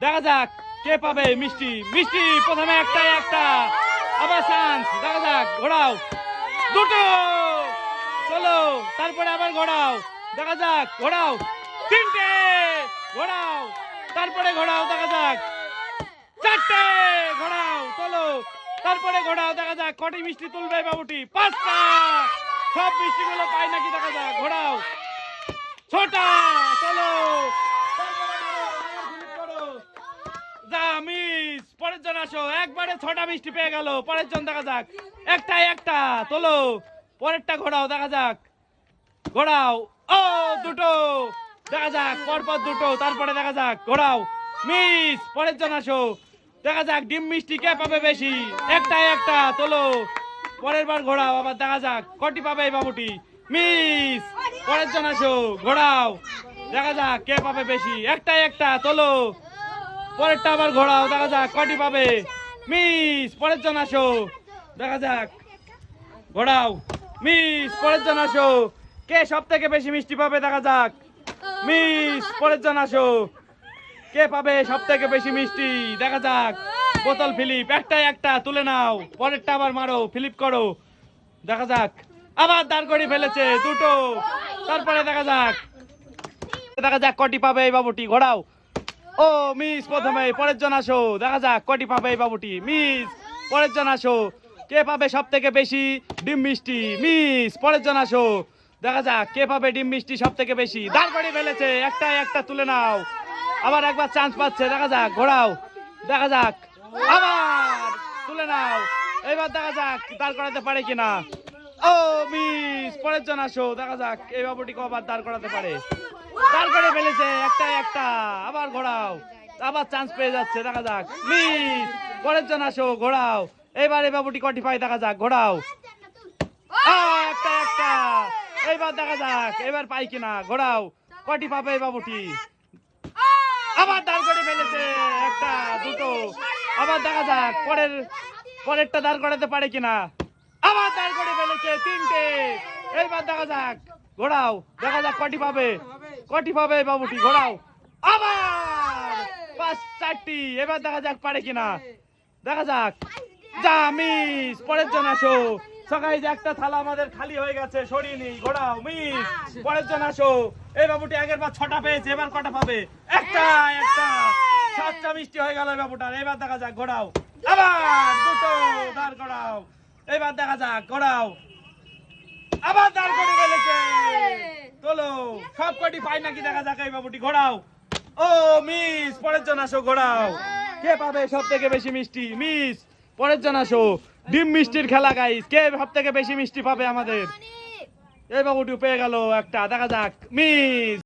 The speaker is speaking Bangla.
দেখা যাক, কে পাবে মিষ্টি? মিষ্টি প্রথমে একটা একটা। আবার চান্স দেখা যাক ঘোড়াও দুটো! চলো, তারপরে আবার ঘোড়াও দেখা যাক ঘোড়াও তিনটে! ঘোড়াও তারপরে ঘোড়াও দেখা যাক। চারটে! ঘোড়াও চলো। তারপরে ঘোড়াও দেখা যাক, কটি মিষ্টি তুলবে বাবুটি? পাঁচটা! সব মিষ্টিগুলো পাই নাকি, দেখা যাক ঘোড়াও ছোটা! চলো তারপরে ঘোড়াও, আবার flip করো। যা মিস পরের জন আসো। একবারে ছটা মিষ্টি পেয়ে গেল। পরের জন দেখা যাক। একটা একটা। তোলো। পরেরটা ঘোড়াও দেখা যাক। ঘোড়াও ও, দুটো। দেখা যাক, পরপর দুটো। তারপরে দেখা যাক। ঘোড়াও মিস, পরের জন আসো। দেখা যাক, ডিম মিষ্টি কে পাবে বেশি? একটা একটা। তোলো। পরের বার ঘোড়াও আবার দেখা যাক। কটি পাবে এই বাবুটি? মিস, পরের জন আসো। ঘোড়াও দেখা যাক, কে পাবে বেশি? একটা একটা। তোলো। পরেরটা আবার ঘোড়াও দেখা যাক কটি পাবে? মিস, পরের জন আসো। দেখা যাক। ঘোড়াও মিস, পরের জন আসো। কে সব থেকে বেশি মিষ্টি পাবে, দেখা যাক। মিস, পরের জন আসো। কে পাবে সব থেকে বেশি মিষ্টি, দেখা যাক। বোতল, ফিলিপ একটা একটা, তুলে নাও। পরেরটা আবার মারো, ফিলিপ করো। দেখা যাক। আবার দাঁড় করে ফেলেছে, দুটো। তারপরে দেখা যাক। দেখা যাক কটি পাবে এই বাবুটি ঘোড়াও ও, মিস, প্রথমে পরের জন আসো। দেখা যাক, কটি পাবে এই বাবুটি? মিস, পরের জন আসো। কে পাবে সব থেকে বেশি ডিম মিষ্টি? মিস, পরের জন আসো। দেখা যাক, কে পাবে ডিম মিষ্টি সব থেকে বেশি? দাঁড় করে ফেলেছে একটা একটা তুলে নাও। আবার একবার চান্স পাচ্ছে, দেখা যাক, ঘোরাও। দেখা যাক, আবার তুলে নাও। এবার দেখা যাক, দাঁড় করাতে পারে কিনা। ও মিস পরের জন আসো দেখা যাক এই বাবুটিকে আবার দাঁড় করাতে পারে। দাঁড় করে ফেলেছে একটা একটা আবার ঘোড়াও আবার চান্স পেয়ে যাচ্ছে দেখা যাক। মিস পরের জন আসো ঘোড়াও এবার এই বাবুটি কটি দেখা যাক আহ, একটা একটা। এইবার দেখা যাক এবার পাই কিনা ঘোড়াও কটি পাবে এই বাবুটি। আবার দাঁড় করে ফেলেছে একটা দুটো। আবার দেখা যাক পরের পরেরটা দাঁড় করাতে পারে কিনা। আবার দাঁড় করে ফেলেছে তিনটে। এইবার দেখা যাক, ঘোড়াও, দেখা যাক কটি পাবে। কটি পাবে বাবুটি, ঘোড়াও। আবার পাঁচ চারটি, এবার দেখা যাক পারে কিনা। দেখা যাক। মিস, পরের জন আসো। সকালে যে একটা থালা আমাদের খালি হয়ে গেছে, সরিয়ে ঘোড়াও, মিস, পরের জন আসো। এই বাবুটি আগের বার ছটা পেয়েছে, এবার কটা পাবে? একটা একটা। সাতটা মিষ্টি হয়ে গেল বাবুটার। এবার দেখা যাক, ঘোড়াও। আবার দুটো দাঁড় করাও। এবার দেখা যাক ঘোড়াও আবার দাঁড় করে ফেলেছে। তোলো সব কটি পাই নাকি? দেখা যাক এই বাবুটি ঘোড়াও ও মিস পরের জন আসো ঘোড়াও কে পাবে সব থেকে বেশি মিষ্টি? মিস পরের জন আসো। ডিম মিষ্টির খেলা গাইস কে সব থেকে বেশি মিষ্টি পাবে আমাদের? এই বাবুটি পেয়ে গেল একটা। দেখা যাক মিস।